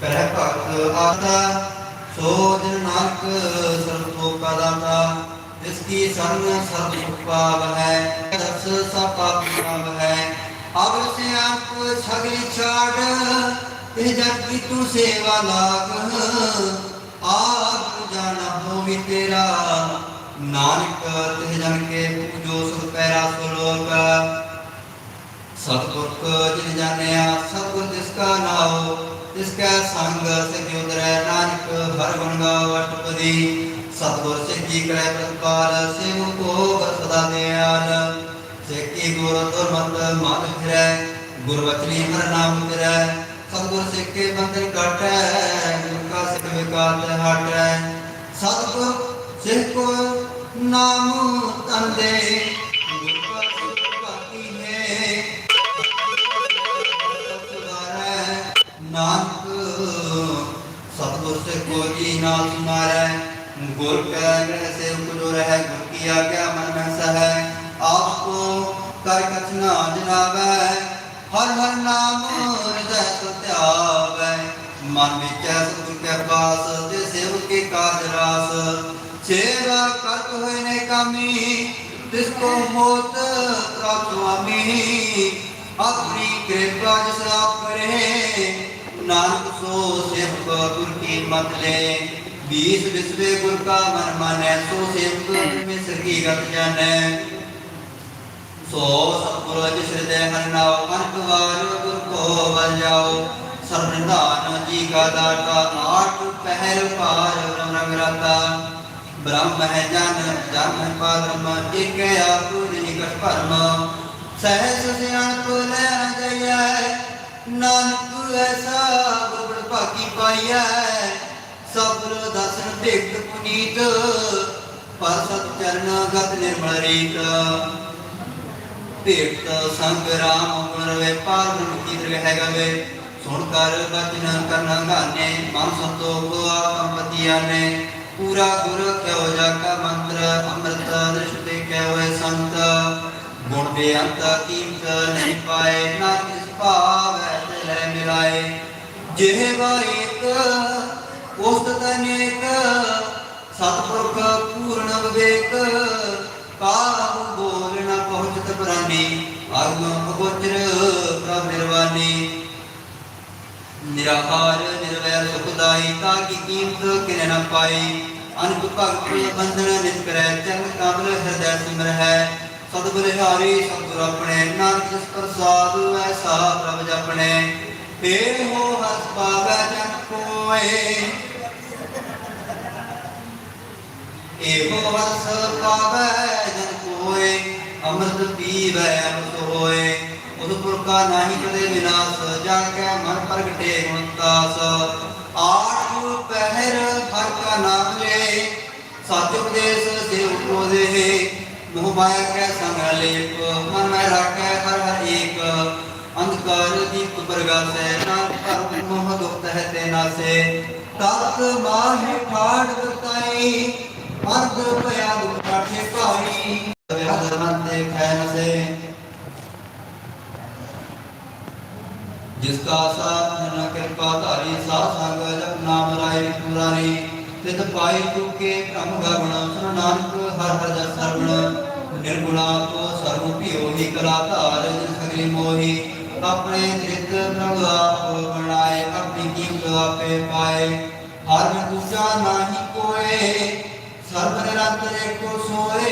ਕਰੈ ਭਗਤ ਆਤਾ ਸੋ ਜਨ ਨਾਨਕ ਸਰਬ ਲੋਕਾ ਦਾਤਾ, ਜਿਸ ਕੀ ਸੰਨ ਸਰਬ ਸੁਖ ਪਾਵ ਹੈ ਦਸ ਸਭ ਪਾਪ ਨਾਮ ਹੈ ਅਬ ਸਿਆਪ ਸਗਲੀ ਛਾੜ, ਇਹ ਜਗ ਕੀ ਤੂੰ ਸੇਵਾ ਲਾਗ। ਆਪ ਜਾਣਾ ਹੋਵੀ ਤੇਰਾ, ਨਾਨਕ ਤਿਹ ਜਨ ਕੇ ਪੂਜੋ ਸੁਖ ਪੈਰਾ ਸੁਲੋਕ ਸਤਿਗੁਰਕ ਜਿਨ ਜਾਣਿਆ, ਸਤਿਗੁਰ ਜਿਸ ਕਾ ਨਾਉ ਤਿਸ ਕੈ ਸੰਗ ਸਖਿ ਉਦਰੈ ਨਾਨਕ ਹਰ ਗੁਣ ਗਾਵ ਅਟਪਦੀ ਸਤਿਗੁਰ ਸਿੱਖੀ ਕਰੈ ਪ੍ਰਤਪਾਲ ਸਿਵ ਕੋ ਸਦਾ ਦਿਆਲ ਸਿੱਖੀ ਗੁਰ ਦੁਰਮਤ ਮਨ ਫਿਰੈ, ਗੁਰ ਵਚਨੀ ਹਰ ਨਾਮ ਫਿਰੈ। ਸਤਿਗੁਰ ਸਿੱਖੇ ਬੰਧਨ ਕਾਟੈ ਗੁਰ ਕਾ ਸਿੱਖ ਵਿਕਾਤ ਹਟੈ। ਸਤਿਗੁਰ ਸਿੱਖ ਕੋ ਨਾਮ ਤੰਦੇ ਨਾਨਕ ਸਤਿਗੁਰ ਸੇ ਕੋਈ ਨਾ ਸੁਮਾਰੈ ਗੁਰ ਕੈ ਗ੍ਰਹਿ ਸੇ ਉਪਜੋ ਰਹਿ ਗੁਰ ਕੀ ਆਗਿਆ ਮਨ ਮੈਂ ਸਹੈ ਆਪ ਕੋ ਕਰ ਕਛ ਨਾ ਜਨਾਵੈ ਹਰ ਹਰ ਨਾਮ ਹਿਰਦੈ ਸੁਧਿਆਵੈ ਮਨ ਵਿੱਚ ਸਤਿਗੁਰ ਕੈ ਪਾਸ ਤੇ ਸੇਵਕ ਕੇ ਕਾਜ ਰਾਸ ਸੇਵਾ ਕਰਤ ਹੋਏ ਨੇ ਕਾਮੀ ਤਿਸ ਕੋ ਮੋਤ ਪ੍ਰਾਪਤ ਸੁਆਮੀ ਆਪਣੀ ਕਿਰਪਾ ਜਿਸ ਆਪ ਕਰੇ ਨਾਨਕ ਸੋ ਸੇਵਕ ਗੁਰ ਕੀ ਮਤ ਲੈ। ਬੀਸ ਵਿਸਵੇ ਗੁਰ ਕਾ ਮਨ ਮਾਨੈ, ਸੋ ਸੇਵਕ ਮੇ ਸਰਗੀ ਗਤ ਜਾਣੈ। ਸੋ ਸਤਿਗੁਰ ਜਿਸ ਹਿਰਦੈ ਹਰਿ ਨਾਮ ਅਨਕ ਵਾਰ ਗੁਰ ਕੋ ਬਲ ਜਾਓ। ਸਰਨਦਾਨ ਜੀ ਕਾ ਦਾਤਾ, ਆਠ ਪਹਿਰ ਪਾਰ ਰੰਗ ਰਾਤਾ। ਬ੍ਰਹਮ ਹੈ ਜਨ ਜਨ ਹੈ ਇਕ ਆਪ ਨਿਕਟ ਭਰਮ। ਸਹਿਜ ਸਿਆਣਪ ਲੈ ਨ ਨਾਨਕ ਐਸਾ ਗੁਰਬੜ ਭਾਗੀ ਪਾਈਐ। ਸਬਰ ਦਸਨ ਭੇਟ ਪੁਨੀਤ, ਪਰ ਸਤ ਚਰਨ ਗਤ ਨਿਰਮਲ ਰੀਤ। ਭੇਟ ਸੰਗ ਰਾਮ ਗੁਣ ਰਵੇ ਪਾਰ ਬ੍ਰਹਮ ਕੀ ਦਰਗਹਿ ਹੈ ਗਵੇ ਸੁਣ ਕਰ ਬਚਨ ਕਰਨਾ ਗਾਨੇ ਮਨ ਸੰਤੋਖ ਆਕੰਪਤੀ ਆਨੇ ਪੂਰਾ ਗੁਰ ਕਿਉ ਜਾ ਕਾ ਮੰਤਰ, ਅੰਮ੍ਰਿਤ ਦ੍ਰਿਸ਼ਟੇ ਕਿਉ ਹੋਏ ਸੰਤ। ਗੁਣ ਬੇਅੰਤ ਕੀਮਤ ਨਹੀਂ ਪਾਏ, ਨਾ ਕਿਸ ਭਾਵੈ ਤੇ ਲੈ ਮਿਲਾਏ ਜਿਹਵਾ ਇੱਕ, ਉਸਤ ਤਨੇਕ ਸਤਿਪੁਰਖ ਪੂਰਨ ਵਿਵੇਕ ਕਾਹੂ ਬੋਲ ਨ ਪਹੁੰਚਤ ਪ੍ਰਾਨੀ ਆਗਮ ਅਗੋਚਰ ਪ੍ਰਭ ਨਿਰਵਾਨੀ। ਨਿਰਾਹਾਰ, ਨਿਰਵੈਰ, ਸੁਖਦਾਈ ਤਾ ਕੀ ਕੀਮਤ ਕਿਨੇ ਨ ਪਾਈ। ਅਨੁਪ ਭਗਤ ਬੰਧਨ ਨਿਤ ਕਰੈ ਚੰਗ ਕਮਲ ਹਿਰਦੈ ਸਿਮਰ ਹੈ। ਸਤਿਗੁਰ ਹਾਰੀ ਸਤਿਗੁਰ ਆਪਣੇ, ਨਾਨਕ ਜਿਸ ਪ੍ਰਸਾਦ ਐਸਾ ਪ੍ਰਭ ਜਪਣੇ। ਫੇਰ ਹੋ ਹਸ ਪਾਵੈ ਜਨ ਕੋਏ। ਏਹੋ ਹਸ ਪਾਵੈ ਜਨ ਕੋਏ, ਅੰਮ੍ਰਿਤ ਪੀਵੈ ਅੰਮ੍ਰਿਤ ਹੋਏ ਉਦ ਪੁਰਖਾ ਨਾਹੀ ਕਦੇ ਵਿਨਾਸ਼ ਜਾ ਕੇ ਮਨ ਪ੍ਰਗਟੇ ਗੁਣਦਾਸ ਆਠ ਪਹਿਰ ਹਰ ਕਾ ਨਾਮ ਲੈ ਸਤਿ ਉਪਦੇਸ਼ ਸੇ ਉਪੋਦੇ ਮੋਹ ਮਾਇਆ ਕੈ ਸੰਗ ਲੇਪ ਮਨ ਮੈਂ ਰਾਖੈ ਹਰ ਹਰ ਏਕ। ਅੰਧਕਾਰ ਦੀਪ ਪ੍ਰਗਾਸੈ ਨਾਮ ਭਰ ਮੋਹ ਦੁਖ ਹੈ ਤੇ ਨਾਸੇ ਤਤ ਮਾਹਿ ਠਾੜ ਬਤਾਈ ਅਰਧ ਭਇਆ ਦੁਖ ਕਾਠੇ ਭਾਈ ਵਿਆਹ ਮਨ ਤੇ ਖੈ ਨਸੇ ਜਿਸ ਕਾ ਸਾਥ ਨ ਕਿਰਪਾ ਧਾਰੀ, ਸਾਧ ਸੰਗ ਜਪ ਨਾਮ ਰਾਏ ਪੁਰਾਰੀ ਤਿਤ ਪਾਈ ਤੁਕੇ ਭ੍ਰਮ ਗਗਣ ਸੁਨ ਨਾਨਕ ਹਰ ਹਰ ਜਸ ਸਰਵਣ ਨਿਰਗੁਣਾ ਤੋ ਸਰਵ ਭਿਓ ਹੀ ਕਲਾ ਧਾਰ ਜਿਸ ਸਗਲੀ ਮੋਹੀ। ਆਪਣੇ ਤ੍ਰਿਤ ਪ੍ਰਭ ਆਪ ਬਣਾਏ, ਆਪਣੀ ਕੀਮਤ ਆਪੇ ਪਾਏ। ਹਰ ਦੂਜਾ ਨਾਹੀ ਕੋਏ, ਸਰਬ ਨਿਰੰਤਰ ਏਕੋ ਸੋਏ।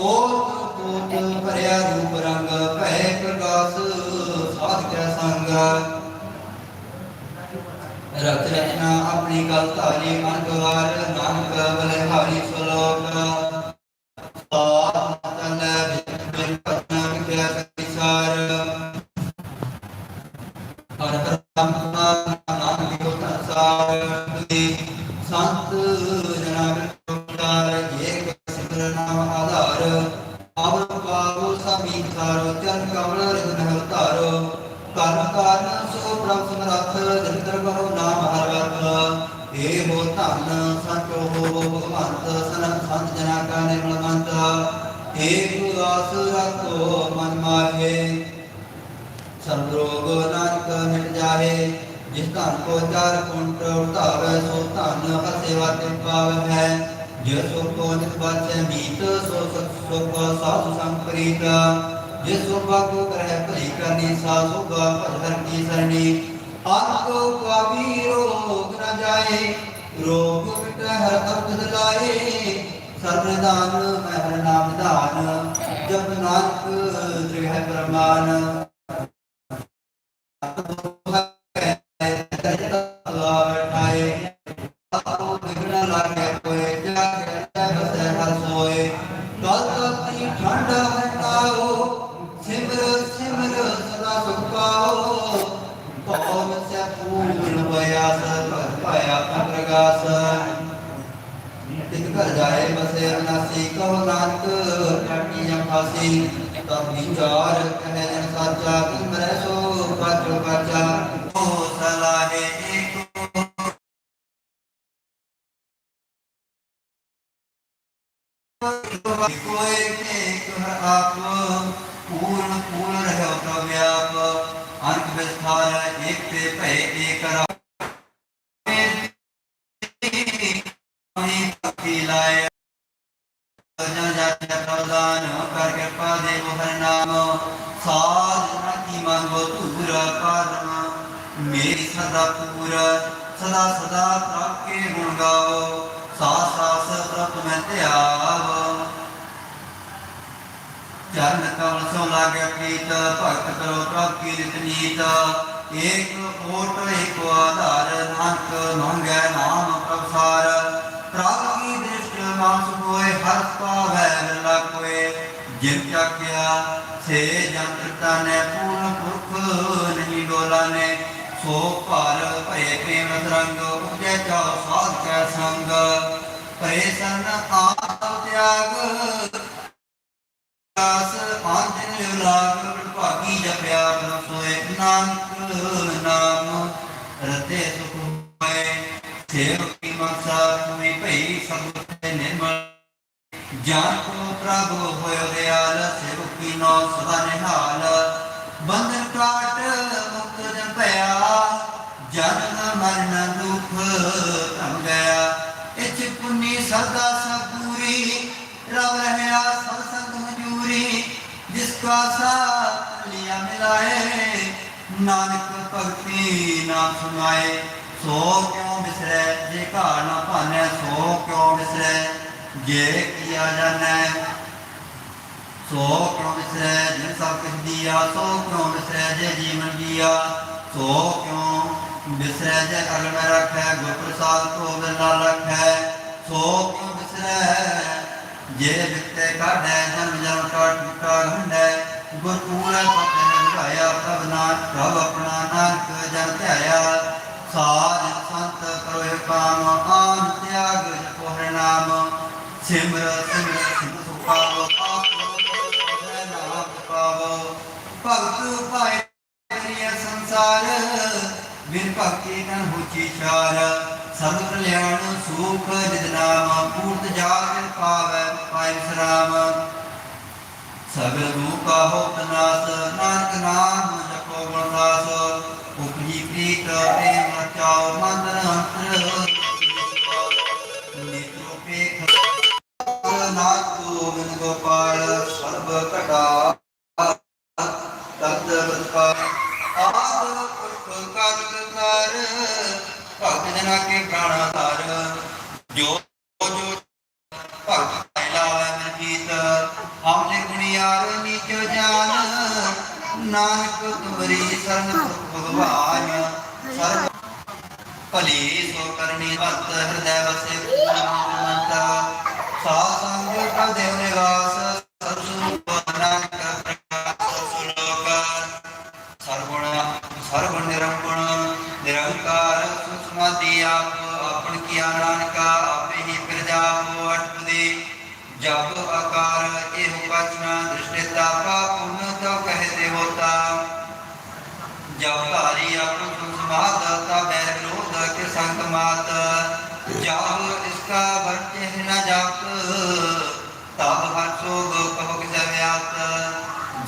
ਓਤ ਕੋਟ ਭਰਿਆ ਰੂਪ ਰੰਗ ਭੈ ਪ੍ਰਕਾਸ਼, ਸਾਧ ਕੈ ਸੰਗ। ਰਤ ਰਹਿਣਾ ਆਪਣੀ ਗਲ ਧਾਰੀ, ਮਨ ਗਵਾਰ ਨਾਨਕ ਬਲਿਹਾਰੀ ਸਲੋਕ। ਸਾਧ ਸਰਬ ਰੋਗ ਨਾਨਕ ਮਿਟ ਜਾਏ ਜਿਸ ਧਨ ਕੋ ਚਾਰ ਕੁੰਟ ਉਤਾਵੇ ਸੋ ਧਨ ਅਸੇਵਾ ਤੇ ਪਾਵ ਹੈ। ਜਿਸ ਸੋ ਕੋ ਨਿਤ ਬਾਚੈ ਮੀਤ, ਸੋ ਸਤ ਸੁਖ ਸਾਧੂ ਸੰਗ ਪ੍ਰੀਤ। ਜਿਸ ਸੋ ਕੋ ਕਰੈ ਭਲੀ ਕਰਨੀ ਸਾ ਸੁਗਾ ਭਜਨ ਕੀ ਸਰਣੀ। ਆਤੋ ਕਾਵੀ ਰੋਗ ਨ ਜਾਏ, ਰੋਗ ਮਿਟੈ ਹਰ ਅਬਦ ਲਾਏ। ਸਰਬਦਾਨ ਮਹਿਰ ਨਾਮ ਧਾਨ, ਜਪ ਨਾਨਕ ਤ੍ਰਿਹੈ ਪ੍ਰਮਾਨ। ਲਾਏ ਕੋਏ ਇੱਕ ਆਪ ਪੂਰਨ ਪੂਰਨ ਰਹਿ ਤਾ ਵਿਆਪ ਅੰਤ ਵਿਸਥਾਰ ਇੱਕ ਤੇ ਭੈ ਏਕ ਰਾ ਮਹੀ ਭਗਤੀ ਲਾਏ ਜਨ ਜਨ ਪ੍ਰਦਾਨ ਕਰ ਕਿਰਪਾ ਦੇ ਮੋਹਰ ਨਾਮ ਸਾਧ ਨਾਤੀ ਮੰਗੋ ਧੂਰ ਪਰਮ ਮੇਰੀ ਸਦਾ ਪੂਰ ਸਦਾ ਸਦਾ ਪ੍ਰਭ ਕੇ ਗੁਣ ਗਾਓ ਸੋ ਲਾਗੇ ਪ੍ਰੀਤ, ਭਗਤ ਕਰੋ ਪ੍ਰਭ ਕੀ ਨਿਤ ਏਕ ਓਟ, ਏਕ ਆਧਾਰ, ਨਾਨਕ ਮੰਗੈ ਨਾਮ ਪ੍ਰਭਸਾਰ। ਪ੍ਰਭ ਕੀ ਦ੍ਰਿਸ਼ਟ ਮਾਨਸ ਕੋਏ, ਹਰ ਪਾਵੈ ਵਿਰਲਾ ਕੋਏ। ਜਿਨ ਚੱਕਿਆ ਸੇ ਜੰਤਰਤਾ ਨੇ ਪੂਰਨ ਪੁਰਖ ਨਹੀਂ ਡੋਲਾ ਨੇ ਸੋ ਭਾਰ ਭਏ ਪ੍ਰੇਮ ਰੰਗ ਉਜੈ ਚਾਉ ਸਾਧ ਕੈ ਸੰਗ। ਭਏ ਸਨ ਆਪ ਤਿਆਗ ਦਾਸ ਆਂਜਨ ਲਾਗ ਭਾਗੀ ਜਪਿਆ ਪ੍ਰਭ ਸੋਏ ਨਾਨਕ ਨਾਮ, ਰਤੇ ਸੁਖ ਹੋਏ ਸੇਵ ਕੀ ਮਨਸਾ ਤੁਮੀ ਭਈ ਸਭ ਤੇ ਨਿਰਮਲ। ਜਾਨ ਕੋ ਪ੍ਰਭ ਹੋਇ ਦਿਆਲ ਸੇਵ ਕੀ ਨੋ ਸਦਾ ਨਿਹਾਲ। ਬੰਧਨ ਕਾਟ ਮੁਕਤ ਜਨ ਭਇਆ ਜਨਮ ਮਰਨ ਦੁਖ ਧਮ ਗਿਆ ਇਚ ਪੁੰਨੀ ਸਦਾ ਜਿਸ ਲਿਆ ਮਿਲਾਏ। ਨਾਨਕ ਭਗਤੀ ਨਾ ਸੁਨਾਏ ਸੋ ਕਿਉ ਬਿਸਰੈ? ਜੇ ਘਾਲ ਨਾ ਭਾਨੈ, ਸੋ ਕਿਉ ਬਿਸਰੈ? ਜੇ ਕੀਆ ਜਾਣੈ, ਸੋ ਕਿਉ ਵਿਸਰੈ ਜਿਨ ਸਭ ਕੁਛ ਦੀਆ, ਸੋ ਕਿਉ ਵਿਸਰੈ ਜੇ ਜੀਵਨ ਜੀਆ ਸੋ ਕਿਉ ਵਿਸਰੈ ਜੇ ਅਗਲ ਮੈਂ ਰੱਖੈ, ਗੁਰ ਪ੍ਰਸਾਦ ਕੋ ਬਿਨਾ ਰੱਖੈ, ਸੋ ਕਿਉ ਵਿਸਰੈ ਜੇ ਵਿਤੇ ਕਾਢੈ ਜਨਮ ਜਨਮ ਕਾਟ ਟੁਟਾ ਗੰਢੈ ਗੁਰ ਪੂਰੈ ਪਤੈ ਨਿਭਾਇਆ ਪ੍ਰਭ ਨਾਮ ਪ੍ਰਭ ਆਪਣਾ ਨਾਨਕ ਜਨ ਧਿਆਇਆ। ਸਾਧ ਸੰਤ ਕਰੋ ਕਾਮ, ਆਨ ਤਿਆਗ ਜਪੋ ਨਾਮ। ਸਿਮਰ ਸਿਮਰ ਸਿਮਰ ਸੁਖਾਵ ਪਾਵੋ ਭਗਤ ਭਾਇ ਕਰਿਆ ਸੰਸਾਰ, ਬਿਨ ਭਗਤੀ ਨ ਹੋਚੀ ਚਾਰ ਸਭ ਕਲਿਆਣ ਸੁਖ ਨਿਦ ਨਾਮ ਪੂਰਤ ਜਾਗ ਪਾਵੈ। ਪਾਇ ਸਰਾਮ ਸਗਲ ਰੂਪਾ ਹੋਤ ਨਾਸ ਨਾਨਕ ਨਾਮ ਜਪੋ ਗੁਣ ਦਾਸ ਉਪਜੀ ਪ੍ਰੀਤ, ਪ੍ਰੇਮ ਰਚਾਓ ਮੰਦਰ ਅੰਤਰ ਨਿਤਰੋ ਪੇਖ ਨਾਥ ਗੋਬਿੰਦ ਗੋਪਾਲ, ਸਰਬ ਘਟਾ। ਤਤ ਬਤਕਾਰ ਆਦ ਪੁਰਖ ਕਾਲ ਕਰ ਭਗਤ ਜਨਾ ਕੇ ਪ੍ਰਾਣਾ ਸਾ ਸੰਗ ਕਾ ਦੇਵ ਨਿਵਾਸ ਸਰਸੂ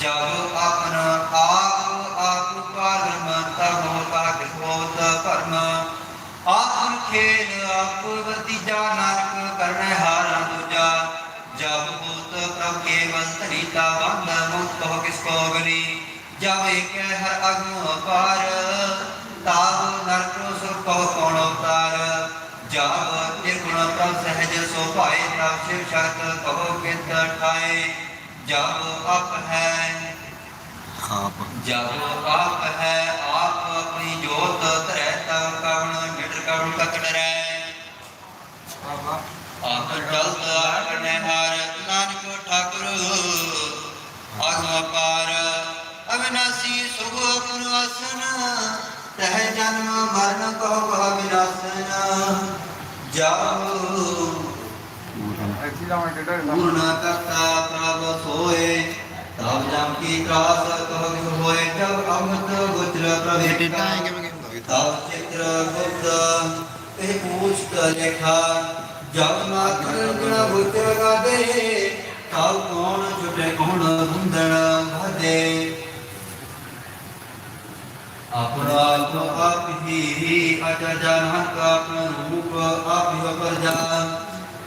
ਜਗ ਆਪਨ ਆਪ ਆਪ ਪਾਲਮ ਤਬ ਹੋ ਹੋਤ ਭਰਮ ਆਤਮ ਖੇਲ ਆਪ ਵਰਤੀਜਾ, ਨਾਨਕ ਕਰਨੈ ਹਾਰਾ ਦੂਜਾ। ਜਬ ਭੂਤ ਪ੍ਰਭ ਕੇਵਲ ਧਨੀਤਾ ਬੰਦ ਮੁਕਤ ਕੋ ਕਿਸ ਕੋ ਗਨੀ। ਜਬ ਏਕੈ ਹਰ ਅਗਮ ਅਪਾਰ ਤਾਬ ਨਰਕ ਸੁਖ ਕੋ ਕੌਣ ਅਵਤਾਰ ਜਬ ਨਿਰਗੁਣ ਪ੍ਰਭ ਸਹਿਜ ਸੋ ਭਾਏ, ਤਬ ਸ਼ਿਵ ਸ਼ਰਤ ਕਹੋ ਕਿਤ ਠਾਏ। ਜਬ ਅਪ ਹੈ। ਆਪ। ਜਬ ਆਪ ਹੈ ਆਪ ਆਪਣੀ ਜੋਤ ਧਰੈ ਤਵ ਕਵਣ ਨਿਡਰ ਕਵਣ ਕਕ ਡਰੈ ਆਪ। ਜਲਤ ਆਪਨੇ ਹਾਰ ਨਾਨਕ ਠਾਕੁਰ। ਆਗਮ ਪਾਰ ਅਵਿਨਾਸੀ ਸੁਭ ਗੁਰ ਆਸਨ। ਤਹ ਜਨਮ ਮਰਨ ਕੋ ਕਹ ਵਿਨਾਸਨ ਜਾਉ ਪੂਰਨ ਕਰਤਾ ਪ੍ਰਭ ਸੋਏ। ਤਬ ਜਮ ਕੀ ਤਰਾਸ ਕਹ ਹੋਏ। ਜਬ ਅਮਤ ਗੁਜਰ ਪ੍ਰਵੇਟਾ ਤਬ ਚਿਤ੍ਰ ਗੁਪਤ ਇਹ ਪੂਛਤ ਲੇਖਾ। ਜਬ ਮਾਤਰ ਗੁਣ ਬੁੱਧ ਗਾਦੇ ਤਬ ਕੌਣ ਛੁਟੇ ਕੌਣ ਹੁੰਦਣ ਭਾਦੇ ਆਪਣਾ ਆਪ ਆਪ ਹੀ ਅਜ ਜਾਨਨ ਕਾ ਆਪਣਾ ਰੂਪ ਆਪ ਹੀ ਵਪਰਜਾ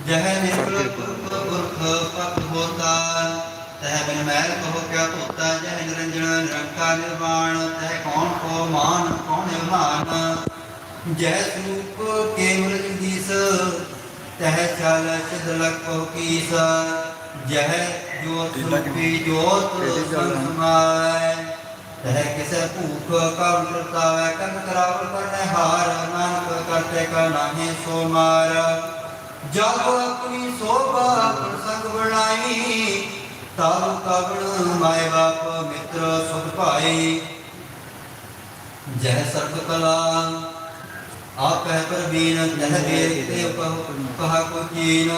ਜਹ ਨਿਰਗੁਣ ਪੁਰਖ ਪਤ ਹੋਤਾ ਤਹ ਬਿਨ ਮੈਲ ਕਹੋ ਕਿਆ ਧੋਤਾ ਜਹ ਨਿਰੰਜਨ ਨਿਰੰਕਾਰ ਨਿਰਵਾਣ। ਤਹ ਕੌਣ ਕੋ ਮਾਨ ਕੌਣ ਮਾਨ ਜੈ ਸਰੂਪ ਕੇਵਲ ਜੀਸ ਤਹ ਚਲ ਸਿਧ ਲਖੋ ਕੀਸ। ਜਹ ਜੋ ਸਰੂਪੀ ਜੋਤ ਸੰਸਮਾਇ ਤਹ ਕਿਸੈ ਭੂਖ ਕਵ ਕਰਤਾਵੈ ਕੰਨ ਕਰਾਵ ਕਰਨੇ ਹਾਰ। ਨਾਨਕ ਕਰਤੇ ਕਾ ਨਾਹੀ ਸੋ ਮਾਰ। ਜਬ ਆਪਣੀ ਸੋਭਾ ਆਪਣ ਬਣਾਈ, ਤਬ ਕਵਣ ਮਾਏ ਬਾਪ ਮਿੱਤਰ ਸੁਖ ਭਾਈ। ਜਹ ਸਰਬ ਕਲਾ, ਆਪੈ ਪ੍ਰਵੀਨ ਜਹ ਵੇਦ ਤੇ ਕਹਾ ਕੋ ਕੀਨ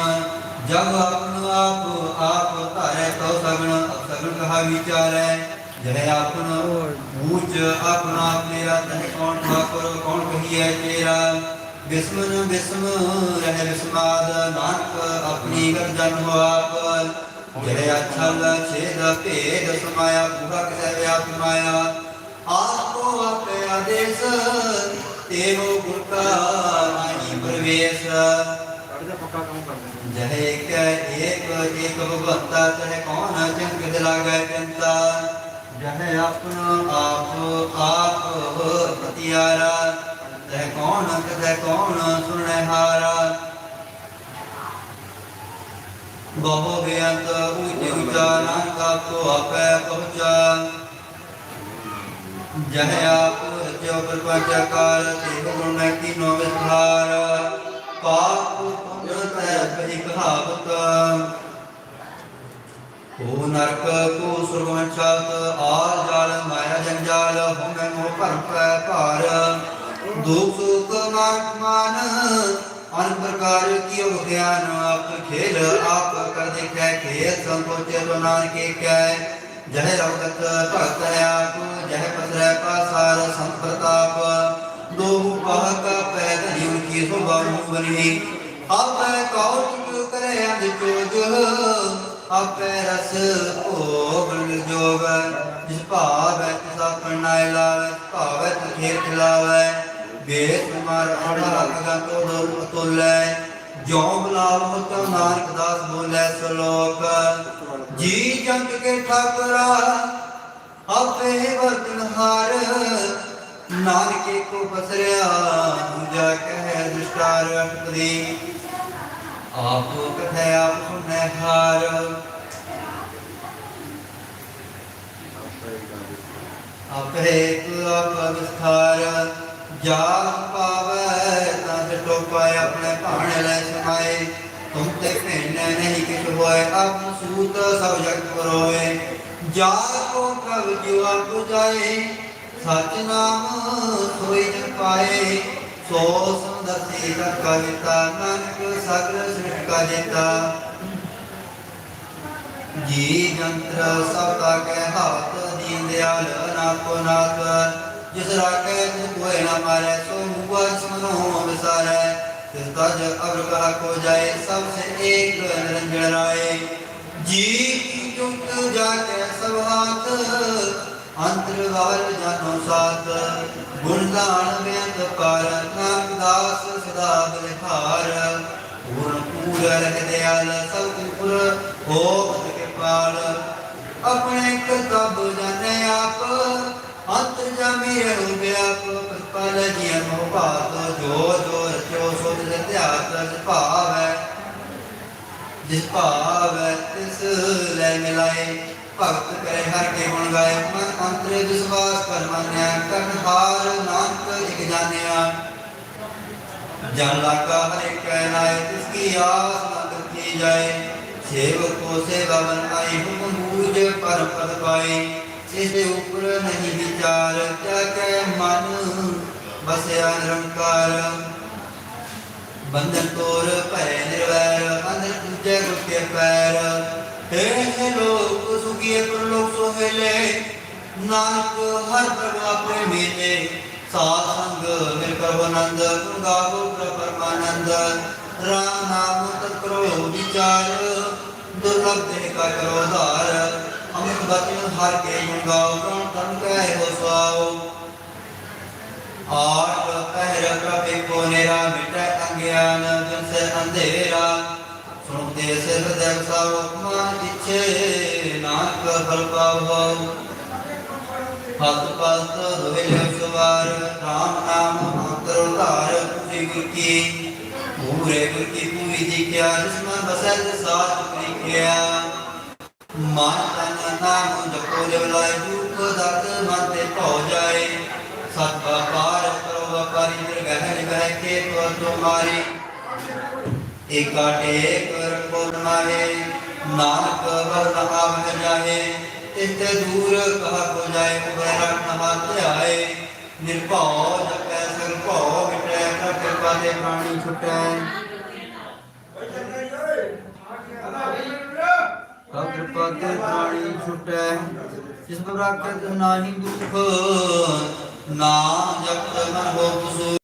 ਜਬ ਆਪਨ ਆਪ ਆਪ ਧਾਰੈ ਕਉ ਸਗਣ ਸਗਣ ਕਹਾ ਵਿਚਾਰੈ। ਜਹ ਆਪਨ ਊਚ ਆਪਣਾ ਆਪਣੇਰਾ ਤਹ ਕੌਣ ਠਾਕੁਰ, ਕੌਣ ਕਹੀਐ ਤੇਰਾ। ਬਿਸਮਨ ਬਿਸਮ ਰਹਿ ਬਿਸਮਾਦ, ਨਾਨਕ ਆਪਣੀ ਗਰਜਨ ਹੋ ਆਪ। ਜਿਹੜੇ ਅਛਲ ਛੇਦ ਭੇਦ ਸਮਾਇਆ, ਪੂਰਾ ਕਿਸੈ ਵਿਆਪ ਮਾਇਆ ਆਪੋ ਆਪੇ ਆਦੇਸ ਤੇਰੋ ਗੁਰ ਕਾ ਨਾਹੀ ਪ੍ਰਵੇਸ਼। ਜਹੇ ਕੈ ਏਕ ਏਕ ਭਗਵੰਤਾ ਤਹ ਕੌਣ ਜਨ ਕਿਦ ਲਾਗੈ ਜਨਤਾ ਜਹ ਆਪਨ ਆਪ ਆਪ ਪਤਿਆਰਾ ਤਹ ਕੌਣ ਕਦੈ ਕੌਣ ਸੁਣੈ ਹਾਰਾ। ਬਹੁ ਬੇਅੰਤ ਉਚ ਉਚਾਰਾਂ ਕਾ ਕੋ ਆਪੈ ਪਹੁੰਚਾ। ਜਹ ਆਪ ਜੋ ਪ੍ਰਪੰਚ ਕਾਲ ਤੇ ਗੁਣ ਕੀ ਨੋ ਵਿਸਥਾਰ। ਪਾਪ ਪੁੰਨ ਤੈ ਭਈ ਕਹਾਵਤ। ਕੋ ਨਰਕ, ਕੋ ਸੁਰਵੰਸ਼ਤ ਆਲ ਜਾਲ, ਮਾਇਆ ਜੰਜਾਲ ਹਮੈ ਮੋਹ ਭਰਮ ਪੈ ਭਾਰ। ਦੁਖ ਸੁਖ ਮਾਨ ਮਾਨ ਅਨ ਪ੍ਰਕਾਰ ਕੀ ਗਿਆਨ ਆਪ ਖੇਲ, ਆਪ ਕਰ ਦੇਖੈ ਖੇਲ ਸੰਤੋਚੇ ਤੋ ਨਾਨਕੇ ਕੈ ਜਹ ਰਵਗਤ ਭਗਤ ਆਪ, ਜਹ ਪਸਰੈ ਪਾਸਾਰ ਸੰਪਰਤਾਪ ਦੋ ਪਾਹ ਕਾ ਪੈ ਧਰੀ ਉਨਕੀ ਸੁਭਾ ਬਣੀ ਆਪੈ ਕੌਤਿਕ ਕਰੇ ਅੰਧ ਚੋਜ, ਆਪੈ ਰਸ ਭੋਗ ਜੋਗ ਜਿਸ ਭਾਵੈ ਤਿਸਾ ਕਰਨਾਇ ਲਾਵੈ, ਭਾਵੈ ਤਖੇਰ ਖਿਲਾਵੈ ਵੇਦ ਮਾਰ ਅੜਾ ਅਗਾ ਤੋ ਦੋਲ ਤੋਲੈ ਜੋ ਬਲਾਵ ਤੋ ਨਾਨਕ ਦਾਸ ਬੋਲੇ ਸਲੋਕ, ਜੀ ਜੰਤ ਕੇ ਠਾਕਰਾ, ਆਪੇ ਵਰਤਨ ਹਾਰ, ਨਾਨਕੇ ਕੋ ਬਸਰਿਆ ਦੂਜਾ ਕਹਿ ਦੁਸ਼ਟਾਰ ਅਟਕਦੀ, ਆਪ ਕਥੈ ਆਪ ਸੁਨੈ ਹਾਰ। ਆਪੇ ਤੂ ਆਪ ਵਿਸਥਾਰ ਜਾ ਪਾਵੈ ਤਾਂ ਜਟੋ ਆਪਣੇ ਭਾਣੇ ਲੈ ਸਮਾਏ। ਤੁਮ ਤੇ ਭੇਨੇ ਨਹੀਂ ਕਿਛ ਹੋਏ ਆਪ ਸੂਤ ਸਭ ਜਗ ਪਰੋਏ। ਜਾ ਕੋ ਪ੍ਰਭ ਜਿਉ ਆਪ ਸਚ ਨਾਮ ਸੋਈ ਜਨ ਪਾਏ। ਸੋ ਸੰਦਸੀ ਦਾ ਕਵਿਤਾ ਨਾਨਕ ਸਗਲ ਸ੍ਰਿਸ਼ਟ ਕਾ ਜੇਤਾ ਜੀ ਜੰਤਰ ਸਭ ਕੈ ਹੱਥ ਦੀਨ ਦਿਆਲ ਨਾਥੋ ਨਾਥ। ਜਿਸ ਰਾਖੇ ਤਿਸ ਕੋਇ ਨਾ ਮਾਰੇ, ਸੋ ਹੁਆ ਸਮਨੋ ਵਿਸਾਰੈ। ਤਿਸ ਤਜ ਅਵਰ ਕਹਾ ਕੋ ਜਾਏ, ਸਭ ਸੇ ਏਕ ਨਿਰੰਜਨ ਰਾਏ। ਜੀ ਕੀ ਜਾ ਕੇ ਸਭ ਹਾਥ, ਅੰਤਰ ਗਵਲ ਜਾਨੋ ਸਾਤ ਗੁਣ ਗਾਣ ਬੇਅੰਤ ਪਰ ਨਾਮ ਦਾਸ ਸਦਾ ਬਲਿਹਾਰ ਪੂਰਨ ਪੂਰ ਰਖ ਦਿਆਲ, ਸਭ ਕੁਰ ਹੋ ਕੇ ਪਾਲ। ਆਪਣੇ ਕਰਤੱਵ ਜਾਣੇ ਆਪ ਅੰਤਰ ਜਾਮੀ ਰਹੂ ਵਿਆਪ ਪਲ ਜੀਵ ਮੋਹ ਭਾਤ ਜੋ ਜੋ ਰਚੋ ਸੋ ਤਿਸ ਧਿਆਤ ਜਿਸ ਭਾਵ ਹੈ, ਜਿਸ ਭਾਵ ਹੈ ਤਿਸ ਲੈ ਮਿਲਾਏ। ਭਗਤ ਕਰੇ ਹਰ ਕੇ ਗੁਣ ਗਾਏ, ਮਨ ਅੰਤਰੇ ਵਿਸ਼ਵਾਸ ਕਰ ਮੰਨਿਆ, ਕਰਨ ਹਾਰ ਨਾਨਕ ਇਕ ਜਾਣਿਆ। ਜਨ ਲਾਗਾ ਹਰੇ ਕਹਿ ਨਾਏ, ਤਿਸ ਕੀ ਆਸ ਨਾ ਕਰਤੀ ਜਾਏ। ਸੇਵਕ ਕੋ ਸੇਵਾ ਬਨ ਆਈ, ਹੁਕਮ ਬੂਝ ਪਰ ਪਦ ਪਾਏ। ਇਸ ਦੇ ਨਹੀਂ ਵਿਚਾਰ, ਕਿਆ ਕਹਿ ਮਨ? ਬਸਿਆ ਨਿਰੰਕਾਰ। ਬੰਧਨ ਤੋਰ ਭੈ ਨਿਰਵੈਰ ਅੰਦਰ ਤੁਝੇ ਗੁੱਕੇ ਪੈਰ। ਹੇ ਲੋਕ ਸੁਖੀਏ ਪਰ ਲੋਕ ਸੋਹਲੇ। ਨਾਨਕ, ਹਰ ਪ੍ਰਭ ਆਪਣੇ ਮੇਲੇ। ਸਾਧ ਸੰਗ, ਮਿਲ ਆਨੰਦ, ਗੁਣ ਗਾਵੋ ਪ੍ਰਭ ਰਾਮ ਨਾਮ ਤਤ ਕਰੋ ਵਿਚਾਰ, ਦੁਰਲਭ ਦੇ ਕਾ ਕਰੋ ਧਾਰ ਅਮਿਤ ਬਚਨ ਹਰ ਕੇ ਗੁਣ ਗਾਓ ਪ੍ਰਾਣ ਤਨ ਕਹਿ ਹੋ ਸੁਆਓ। ਆਠ ਪਹਿਰ ਪ੍ਰਭੇ ਕੋ ਨੇਰਾ, ਮਿਟੈ ਅਗਿਆਨ ਜਨ ਸੇ ਅੰਧੇਰਾ। ਸੁਣਦੇ ਸਿਰ ਦੇਵ ਸਭ ਮਨ ਇੱਛੇ ਨਾਨਕ ਫਲ ਪਾਵੋ। ਹੱਥ ਪਸਤ ਦੋਇ ਸਵਾਰ, ਰਾਮ ਨਾਮ ਅੰਤਰ ਧਾਰ ਪੂਰੀ ਗੁਰ ਕੀ ਪੂਰੇ ਗੁਰ ਕੀ ਪੂਰੀ ਦੀਖਿਆ, ਜਿਸ ਮਨ ਬਸੈ ਸਾਥ ਲਿਖਿਆ ਮਨ ਤਨ ਨਾਮ ਜਪੋ ਜਬ ਲਾਇ ਦੁਖ ਮਨ ਤੇ ਭਉ ਜਾਏ ਸਤ ਵਪਾਰ ਕਰੋ ਵਪਾਰੀ ਦਰਗਹਿ ਨਿਭੈ ਕੇ ਤੋ ਤੁਮਾਰੀ ਏਕਾ ਟੇਕ ਰਖੋ ਨਾਏ ਨਾਨਕ ਵਰਨ ਆਵਹਿ ਜਾਏ ਤਿਤ ਦੂਰ ਕਹਾ ਕੋ ਜਾਏ ਉਬੈ ਰਖਨ ਹੱਥ ਨਿਰਭਉ ਜਪੈ ਸਰ ਮਿਟੈ ਕਰ ਕਿਰਪਾ ਪ੍ਰਾਣੀ ਛੁਟੈ ਕਾ ਕਿਰਪਾ ਤੇ ਪ੍ਰਾਣੀ ਜਿਸ ਪਰ ਰਾਖਤ ਨਾਹੀ ਦੁਖ ਨਾ ਜਪਤ ਮਨ ਹੋ